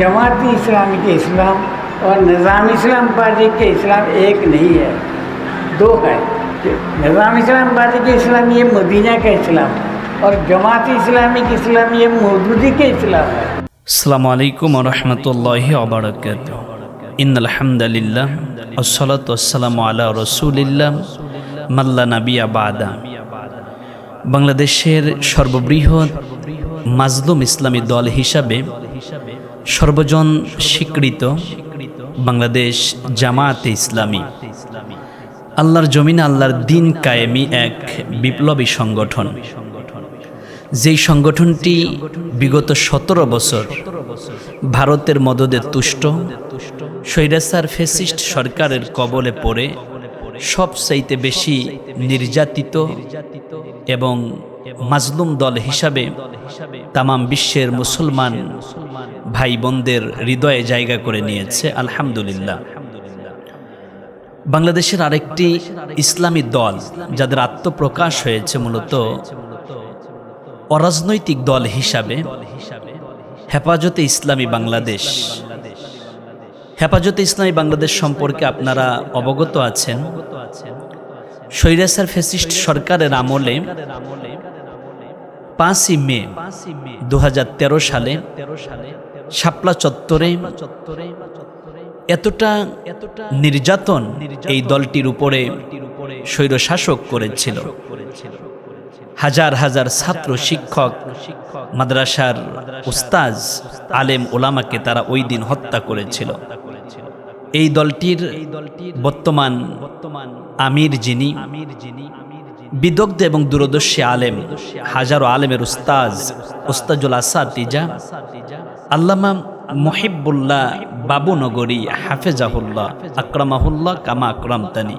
जमात इस्लामी के इस्लाम और निज़ाम इस्लाम पार्टी के इस्लाम एक नहीं है दो है निज़ाम इस्लाम पार्टी के इस्लाम ये मदीना का इस्लाम और जमात इस्लामी के इस्लाम ये मौदूदी के इस्लाम है আসসালামু আলাইকুম রহমতুল্লাহ অবরাকাত ইন আলহামদুলিল্লাহ আসসালাতু আসসালামু আলা রসুলিল্লাহ মাল্লা নাবিয়া বাদা বাংলাদেশের সর্ববৃহৎ মাজলুম ইসলামী দল হিসাবে সর্বজন স্বীকৃত বাংলাদেশ জামায়াতে ইসলামী। আল্লাহর জমিনে আল্লাহর দিন কায়েমি এক বিপ্লবী সংগঠন। যেই সংগঠনটি বিগত সতেরো বছর ভারতের মদদে তুষ্ট, স্বৈরাচার ফেসিস্ট সরকারের কবলে পড়ে, সবচাইতে বেশি নির্যাতিত এবং মাজলুম দল হিসাবে তামাম বিশ্বের মুসলমান ভাই বোনদের হৃদয়ে জায়গা করে নিয়েছে, আলহামদুলিল্লাহ। বাংলাদেশের আরেকটি ইসলামী দল যাদের আত্মপ্রকাশ হয়েছে মূলত অরাজনৈতিক দল হিসাবে, হেফাজতে ইসলামী বাংলাদেশ। হেফাজতে ইসলামী বাংলাদেশ সম্পর্কে আপনারা অবগত আছেন। স্বৈরাচার ফেসিস্ট সরকারের আমলে পাঁচই মে দু সালে শাপলা চত্বরে এতটা নির্যাতন এই দলটির উপরে স্বৈর শাসক করেছিল। হাজার হাজার ছাত্র শিক্ষক, মাদ্রাসার উস্তাজ, আলেম ওলামাকে তারা ওই দিন হত্যা করেছিল। এই দলটির বর্তমান আমির যিনি বিদগ্ধ এবং দূরদর্শী আলেম, হাজারো আলেমের উস্তাজ, উস্তাজুল আসাতিজা আল্লামা মহিবুল্লাহ বাবুনগরী হাফেজাহুল্লাহ, আকরামাহুল্লাহ কামা আকরামতানি।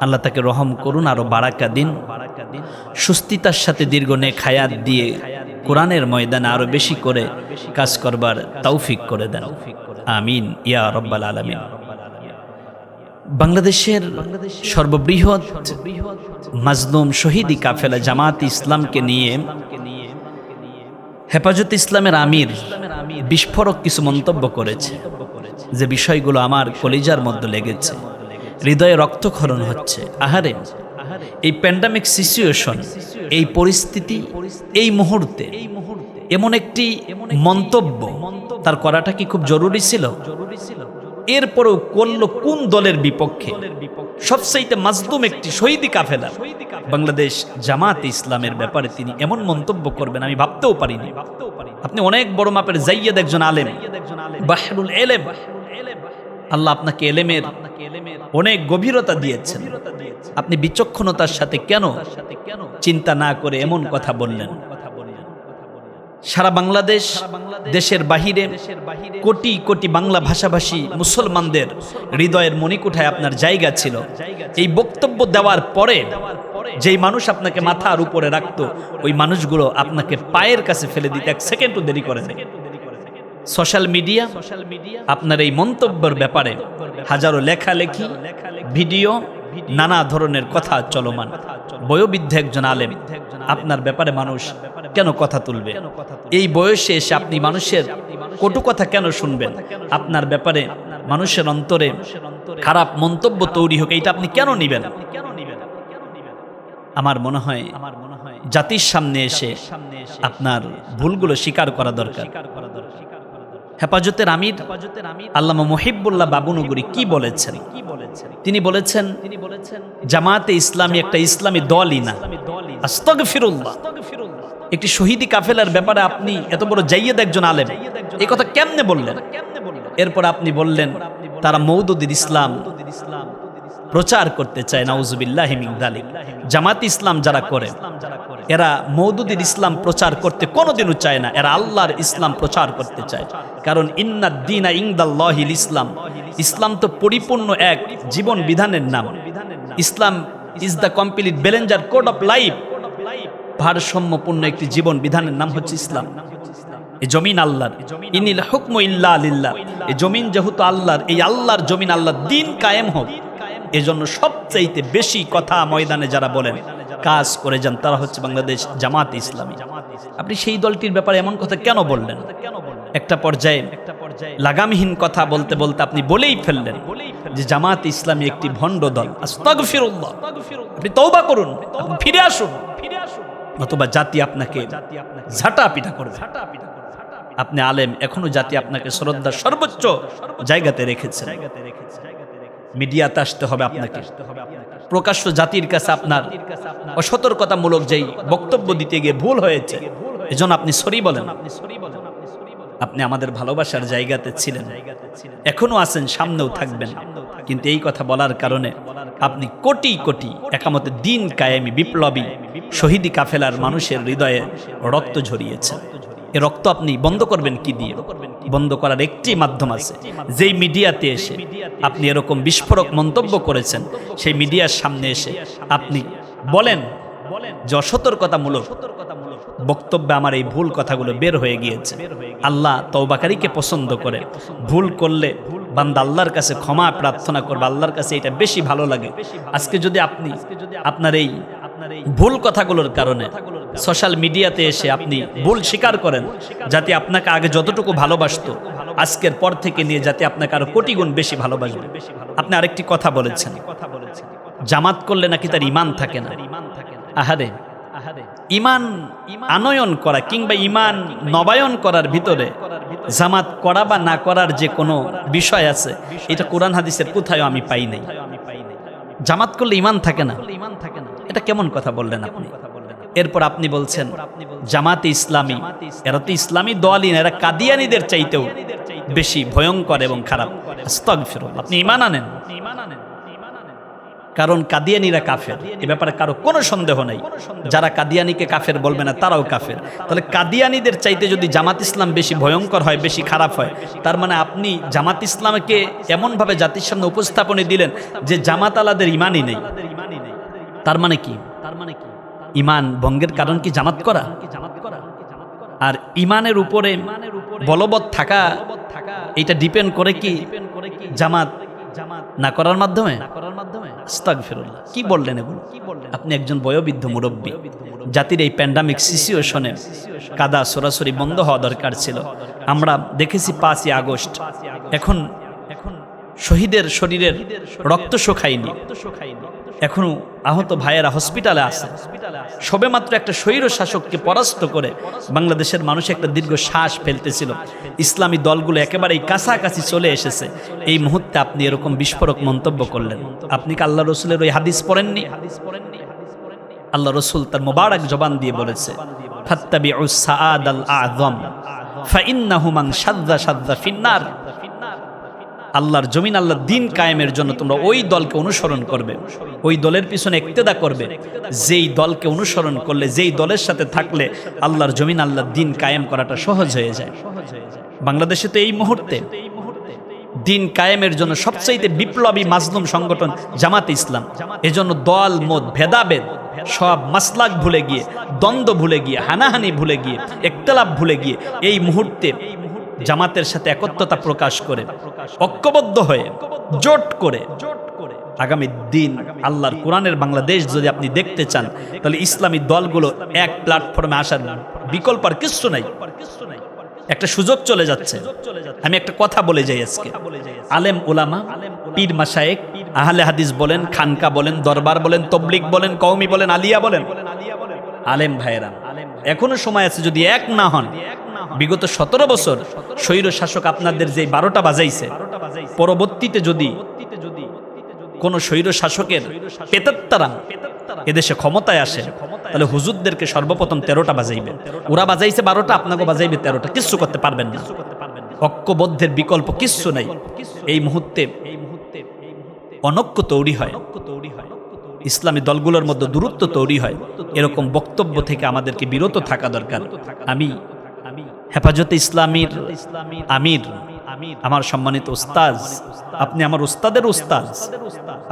আল্লাহ তাকে রহম করুন, আরও বারাকা দিন। সুস্থিতার সাথে দীর্ঘ নে খায়াত দিয়ে কোরআনের ময়দানে আরও বেশি করে কাজ করবার তৌফিক করে দেন। আমিন, ইয়া রব্বাল আলমিন। বাংলাদেশের সর্ববৃহৎ মাজলুম শহীদি কাফেলা জামাত ইসলামকে নিয়ে হেফাজত ইসলামের আমির বিস্ফোরক কিছু মন্তব্য করেছে, যে বিষয়গুলো আমার কলিজার মধ্যে লেগেছে। হৃদয়ে রক্তক্ষরণ হচ্ছে। আহারে, এই প্যান্ডামিক সিচুয়েশন এই পরিস্থিতি, এই মুহূর্তে এমন একটি মন্তব্য তার করাটা কি খুব জরুরি ছিল? এরপরেও করল কোন দলের বিপক্ষে? সবচাইতে মাজলুম একটি শহীদি কাফেলা। বাংলাদেশ জামাত ইসলামের ব্যাপারে তিনি এমন মন্তব্য করবেন আমি ভাবতেও পারিনি। আপনি অনেক বড় মাপের জাইয়াদ একজন আলেম। বাহরুল এলেম। আল্লাহ আপনাকে এলেমের অনেক গভীরতা দিয়েছেন। আপনি বিচক্ষণতার সাথে কেন চিন্তা না করে এমন কথা বললেন? সারা বাংলাদেশ দেশের বাহিরে কোটি কোটি বাংলা ভাষাভাষী মুসলমানদের হৃদয়ের মণিকুঠায় আপনার জায়গা ছিল। এই বক্তব্য দেওয়ার পরে যেই মানুষ আপনাকে মাথার উপরে রাখত ওই মানুষগুলো আপনাকে পায়ের কাছে ফেলে দিতে এক সেকেন্ডও দেরি করে সোশ্যাল মিডিয়া আপনার এই মন্তব্যের ব্যাপারে হাজারো লেখালেখি ভিডিও নানা ধরনের কথা চলমান। বয়োবৃদ্ধ একজন আলেম আপনার ব্যাপারে মানুষ কেন কথা তুলবে? এই বয়সে এসে আপনি মানুষের কটু কথা কেন শুনবেন? আপনার ব্যাপারে মানুষের অন্তরে খারাপ মন্তব্য তৈরি হোক এটা আপনি কেন নিবেন? আমার মনে হয় আমার মনে হয় জাতির সামনে এসে আপনার ভুলগুলো স্বীকার করা দরকার। হেফাজতের আমির আল্লামা মহিবুল্লাহ বাবুনগরী কি বলেছেন? তিনি বলেছেন তিনি বলেছেন জামাতে ইসলামী একটা ইসলামী দলই না। একটি শহীদি কাফেলার ব্যাপারে আপনি এত বড় জাইয়েদ একজন আলেম। এই কথা কেমনে বললেন? এরপর আপনি বললেন, তারা মৌদুদ্দিন ইসলাম প্রচার করতে চায়, নাউজুবিল্লাহ জামাত ইসলাম যারা করে, এরা মৌদুদ্দিন ইসলাম প্রচার করতে কোনোদিনও চায় না, এরা আল্লাহর ইসলাম প্রচার করতে চায়। কারণ ইন্নাদ্দিনা ইংদাল্লাহিল ইসলাম ইসলাম তো পরিপূর্ণ এক জীবন বিধানের নাম। Islam is the complete balanced code of life ভারসাম্যপূর্ণ একটি জীবন বিধানের নাম হচ্ছে ইসলাম। এই জমিন আল্লাহর। ইনিল হুকম ইল্লা আলিল্লাহ এই জমিন যেহেতু আল্লাহর, এই আল্লাহর জমিন আল্লাহ দিন কায়েম হোক। এজন্য সবচাইতে বেশি কথা ময়দানে যারা বলেন, কাজ করে যান, তারা হচ্ছে বাংলাদেশ জামাত ইসলামী। আপনি সেই দলটির ব্যাপারে এমন কথা কেন বললেন? একটা পর্যায়ে লাগামহীন কথা বলতে বলতে আপনি বলেই ফেললেন যে জামাত ইসলামী একটি ভণ্ড দল। আস্তাগফিরুল্লাহ। আপনি তওবা করুন, আপনি ফিরে আসুন, নতুবা জাতি আপনাকে ঝাঁটা পিঠা করবে। আপনি আলেম, এখনও জাতি আপনাকে শ্রদ্ধা সর্বোচ্চ জায়গাতে রেখেছে মিডিয়াতে আসতে হবে আপনাকে। প্রকাশ্য জাতির কাছে আপনার অসতর্কতামূলক যেই বক্তব্য দিতে গিয়ে ভুল হয়েছে, এজন্য আপনি সরি বলেন। আপনি আমাদের ভালোবাসার জায়গাতে ছিলেন। এখনও আছেন, সামনেও থাকবেন। কিন্তু এই কথা বলার কারণে আপনি কোটি কোটি একামতে দিন কায়েমি বিপ্লবী, শহীদি কাফেলার মানুষের হৃদয়ে রক্ত ঝরিয়েছেন। এ রক্ত আপনি বন্ধ করবেন কি দিয়ে? বন্ধ করার একটি মাধ্যম আছে। যেই মিডিয়াতে এসে আপনি এরকম বিস্ফোরক মন্তব্য করেছেন, সেই মিডিয়ার সামনে এসে আপনি বলেন যে অসতর্কতামূলক বক্তব্যে আমার এই ভুল কথাগুলো বের হয়ে গিয়েছে। আল্লাহ তৌবাকারীকে পছন্দ করে। ভুল করলে বান্দা আল্লাহর কাছে ক্ষমা প্রার্থনা করবে, আল্লাহর কাছে এটা বেশি ভালো লাগে। আজকে যদি আপনি আপনার এই ভুল কথাগুলোর কারণে সোশ্যাল মিডিয়াতে এসে আপনি ভুল স্বীকার করেন, যাতে আপনাকে আগে যতটুকু ভালোবাসতো, আজকের পর থেকে নিয়ে যাতে আপনাকে আরও কোটি গুণ বেশি ভালোবাসবে। আপনি আরেকটি কথা বলেছেন, জামাত করলে নাকি তার ইমান থাকে না? আহারে ইমান আনয়ন করা কিংবা ইমান নবায়ন করার ভিতরে জামাত করা বা না করার যে কোনো বিষয় আছে, এটা কোরআন হাদিসের কোথায় আমি পাই নাই। জামাত করলে ইমান থাকে না? এটা কেমন কথা বললেন আপনি? এরপর আপনি বলছেন, জামাতে ইসলামী, এরা তো ইসলামী না এরা কাদিয়ানিদের চাইতেও বেশি ভয়ঙ্কর এবং খারাপ। আপনি ইমান আনেন? কারণ কাদিয়ানিরা কাফের, এ ব্যাপারে কারও কোনো সন্দেহ নেই। যারা কাদিয়ানিকে কাফের বলবে না, তারাও কাফের। তাহলে কাদিয়ানিদের চাইতে যদি জামাত ইসলাম বেশি ভয়ঙ্কর হয়, বেশি খারাপ হয়, তার মানে আপনি জামাত ইসলামকে এমনভাবে জাতির সামনে উপস্থাপনে দিলেন যে জামাত আলাদের ইমানই নেই। তার মানে কি? তার মানে কি ইমান ভঙ্গের কারণ কি জামাত করা? আর ইমানের উপরে বলবৎ থাকা এটা ডিপেন্ড করে কি জামাত না করার মাধ্যমে। কি বললেন এগুলো? আপনি একজন বয়োবৃদ্ধ মুরব্বী। জাতির এই প্যান্ডামিক সিচুয়েশনে কাদা সরাসরি বন্ধ হওয়া দরকার ছিল। আমরা দেখেছি পাঁচই আগস্ট। এখন এখন শহীদের শরীরের রক্ত শোখায়নি এখনও আহত ভাইয়েরা হসপিটালে আছে। সবেমাত্র একটা স্বৈর শাসককে পরাস্ত করে বাংলাদেশের মানুষ একটা দীর্ঘ শ্বাস ফেলতেছিল। ইসলামী দলগুলো একেবারেই কাছাকাছি চলে এসেছে। এই মুহূর্তে আপনি এরকম বিস্ফোরক মন্তব্য করলেন। আপনি কি আল্লাহ রসুলের ওই হাদিস পড়েননি? আল্লাহ রসুল তার মোবারক জবান দিয়ে বলেছে ফাত্তাবিউ সাআদ আল শাদ্দা শাদ্দা ফিন্নার আল্লাহর জমিন, আল্লাহর দিন কায়েমের জন্য তোমরা ওই দলকে অনুসরণ করবে। ওই দলের পিছনে একতেদা করবে। যেই দলকে অনুসরণ করলে, যেই দলের সাথে থাকলে আল্লাহর জমিন, আল্লাহর দিন কায়েম করাটা সহজ হয়ে যায়। বাংলাদেশে তো এই মুহূর্তে দিন কায়েমের জন্য সবচাইতে বিপ্লবী মাজলুম সংগঠন জামাতে ইসলাম। এজন্য দল, মত, ভেদাভেদ সব মাসলাক ভুলে গিয়ে, দ্বন্দ্ব ভুলে গিয়ে, হানাহানি ভুলে গিয়ে একতলাপ ভুলে গিয়ে এই মুহূর্তে জামাতের সাথে একত্রতা প্রকাশ করে, ঐক্যবদ্ধ হয়ে, জোট করে। আগামী দিন আল্লাহর কোরআনের বাংলাদেশ যদি আপনি দেখতে চান, তাহলে ইসলামী দলগুলো এক প্ল্যাটফর্মে আসার বিকল্প আর কিছু নাই। একটা সুযোগ চলে যাচ্ছে। আমি একটা কথা বলে যাই আজকে। আলেম ওলামা পীর মাসায়েক আহলে হাদিস বলেন, খানকা বলেন, দরবার বলেন তবলিক বলেন, কওমি বলেন, আলিয়া বলেন। আলেম ভাইয়েরা, এখনও সময় আছে যদি এক না হন, বিগত সতেরো বছর স্বৈর শাসক আপনাদের যে বারোটা বাজাইছে, পরবর্তীতে যদি কোন স্বৈর শাসকের পেতাত্তারা এদেশে ক্ষমতায় আসে, তাহলে হুজুরদেরকে সর্বপ্রথম তেরোটা বাজাইবে। ওরা বাজাইছে বারোটা আপনাকে বাজাইবে তেরোটা, কিচ্ছু করতে পারবেন না। ঐক্যবদ্ধের বিকল্প কিচ্ছু নাই। এই মুহূর্তে অনক্য তৈরি হয়। ইসলামী দলগুলোর মধ্যে দূরত্ব তৈরি হয়। এরকম বক্তব্য থেকে আমাদেরকে বিরত থাকা দরকার। আমি হেফাজতে ইসলামীর আমির, আমার সম্মানিত উস্তাজ আপনি আমার উস্তাদের উস্তাজ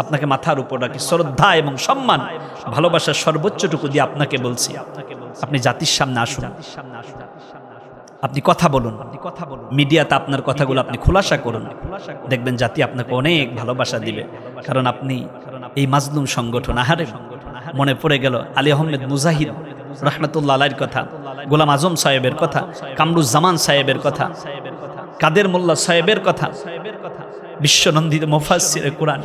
আপনাকে মাথার উপর রাখি, শ্রদ্ধা এবং সম্মান, ভালোবাসার সর্বোচ্চটুকু দিয়ে আপনাকে বলছি। আপনি জাতির সামনে আসুন। আপনি কথা বলুন। আপনি কথা বলুন মিডিয়াতে আপনার কথাগুলো আপনি খোলাসা করুন। দেখবেন জাতি আপনাকে অনেক ভালোবাসা দিবে। কারণ আপনি এই মাজলুম সংগঠন, আহারে, মনে পড়ে গেল আলী আহমেদ মুজাহিদ, রহমতুল্লাহ আলাইর কথা, গোলাম আজম সাহেবের কথা, কামরুজ্জামান সাহেবের কথা, কাদের মোল্লা সাহেবের কথা, বিশ্বনন্দিত মুফাসসির কোরআন,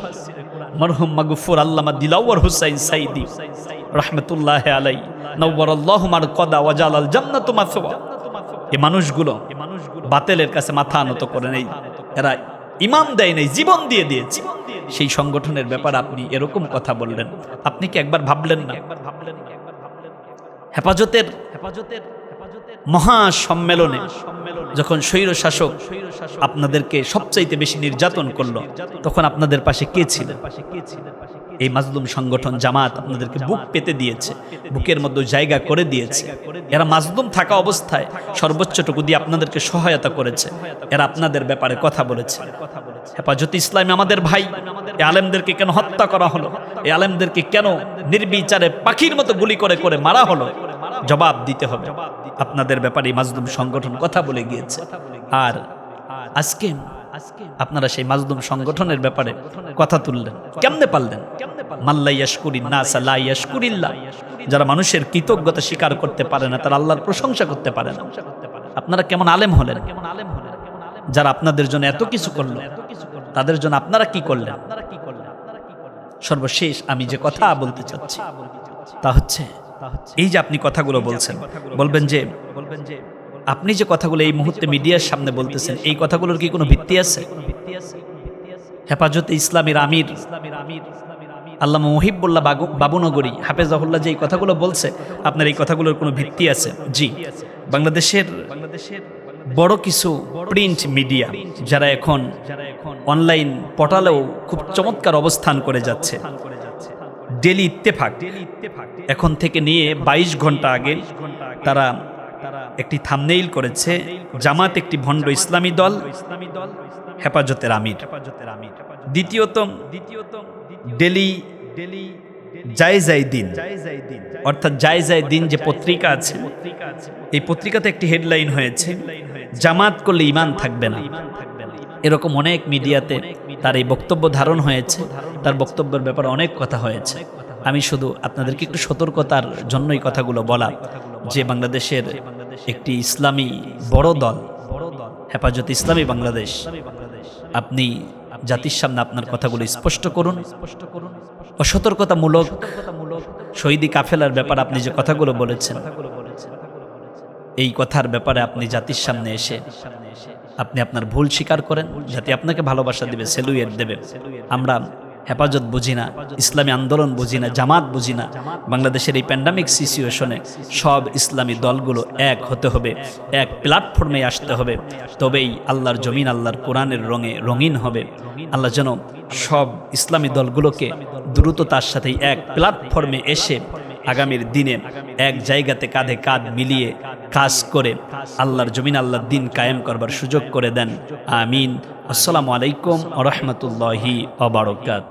মরহুম মাগফুর আল্লামা দিলাওয়ার হুসাইন সাইদি, রহমতুল্লাহ আলাই নব্বর আল্লাহ মার কদা ওয়াজাল আল মাসওয়া। এই মানুষগুলো বাতেলের কাছে মাথা আনত করে নেই। এরা ইমাম দেয় নেই, জীবন দিয়ে দিয়েছে। সেই সংগঠনের ব্যাপারে আপনি এরকম কথা বললেন। আপনি কি একবার ভাবলেন না? হেফাজতের হেফাজতের মহা সম্মেলনে যখন স্বৈর শাসক আপনাদেরকে সবচাইতে বেশি নির্যাতন করল, তখন আপনাদের পাশে কে ছিল? এই মাজলুম সংগঠন জামাত আপনাদেরকে বুক পেতে দিয়েছে, বুকের মধ্যে জায়গা করে দিয়েছে। এরা মাজলুম থাকা অবস্থায় সর্বোচ্চটুকু দিয়ে আপনাদেরকে সহায়তা করেছে। এরা আপনাদের ব্যাপারে কথা বলেছে। হেফাজত ইসলামী আমাদের ভাই, এই আলেমদেরকে কেন হত্যা করা হলো? এই আলেমদেরকে কেন নির্বিচারে পাখির মতো গুলি করে করে মারা হলো? জবাব দিতে হবে। আপনাদের ব্যাপারে মাজলুম সংগঠন কথা বলে গিয়েছে। আর আজকে আপনারা সেই মাজলুম সংগঠনের ব্যাপারে কথা তুললেন। কেমনে পারলেন? যারা মানুষের কৃতজ্ঞতা স্বীকার করতে পারে না, তারা আল্লাহর প্রশংসা করতে পারে না। আপনারা কেমন আলেম হলেন? যারা আপনাদের জন্য এত কিছু করল, তাদের জন্য আপনারা কি করলেন? সর্বশেষ আমি যে কথা বলতে চাচ্ছি, তা হচ্ছে, এই যে আপনি কথাগুলো বলছেন বলবেন যে বলবেন যে আপনি যে কথাগুলো এই মুহূর্তে মিডিয়ার সামনে বলতেছেন, এই কথাগুলোর কি কোনো ভিত্তি আছে? হেফাজতে ইসলামের আমির আল্লাহ মহিবুল্লাহ বাবু বাবুনগরী হাফেজাহুল্লাহ যে এই কথাগুলো বলছে, আপনার এই কথাগুলোর কোনো ভিত্তি আছে? জি। বাংলাদেশের বাংলাদেশের বড় কিছু প্রিন্ট মিডিয়া যারা এখন অনলাইন পোর্টালেও খুব চমৎকার অবস্থান করে যাচ্ছে। ডেলি ইত্তেফাক এখন থেকে নিয়ে ২২ ঘণ্টা আগে তারা একটি থামনেইল করেছে, জামাত একটি ভণ্ড ইসলামী দল ইসলামী হেফাজতের আমির। দ্বিতীয়ত দ্বিতীয়ত ডেলি ডেলি জায় দিন অর্থাৎ জায় যায় দিন যে পত্রিকা আছে, এই পত্রিকাতে একটি হেডলাইন হয়েছে, জামাত করলে ইমান থাকবে না। এরকম অনেক মিডিয়াতে তার এই বক্তব্য ধারণ হয়েছে, তার বক্তব্যের ব্যাপারে অনেক কথা হয়েছে। আমি শুধু আপনাদেরকে একটু সতর্কতার জন্যই কথাগুলো বলা, যে বাংলাদেশের একটি ইসলামী বড় দল, হেফাজত ইসলামী বাংলাদেশ। আপনি জাতির সামনে আপনার কথাগুলো স্পষ্ট করুন। অসতর্কতামূলক শহীদি কাফেলার ব্যাপার আপনি যে কথাগুলো বলেছেন, এই কথার ব্যাপারে আপনি জাতির সামনে এসে আপনি আপনার ভুল স্বীকার করেন জাতি আপনাকে ভালোবাসা দেবে সেলুয়েট দেবে। আমরা হেফাজত বুঝি না, ইসলামী আন্দোলন বুঝি না, জামাত বুঝি না। বাংলাদেশের এই প্যান্ডামিক সিচুয়েশনে সব ইসলামী দলগুলো এক হতে হবে, এক প্ল্যাটফর্মে আসতে হবে। তবেই আল্লাহর জমিন, আল্লাহর কোরআনের রঙে রঙিন হবে। আল্লাহ যেন সব ইসলামী দলগুলোকে দ্রুত তার সাথে এক প্ল্যাটফর্মে এসে আগামীর দিনে এক জায়গাতে কাঁধে কাঁধ মিলিয়ে কাজ করে আল্লাহর জমিন, আল্লাহর দিন কায়েম করবার সুযোগ করে দেন। আমিন। আসসালামু আলাইকুম রহমতুল্লাহি অবরকাত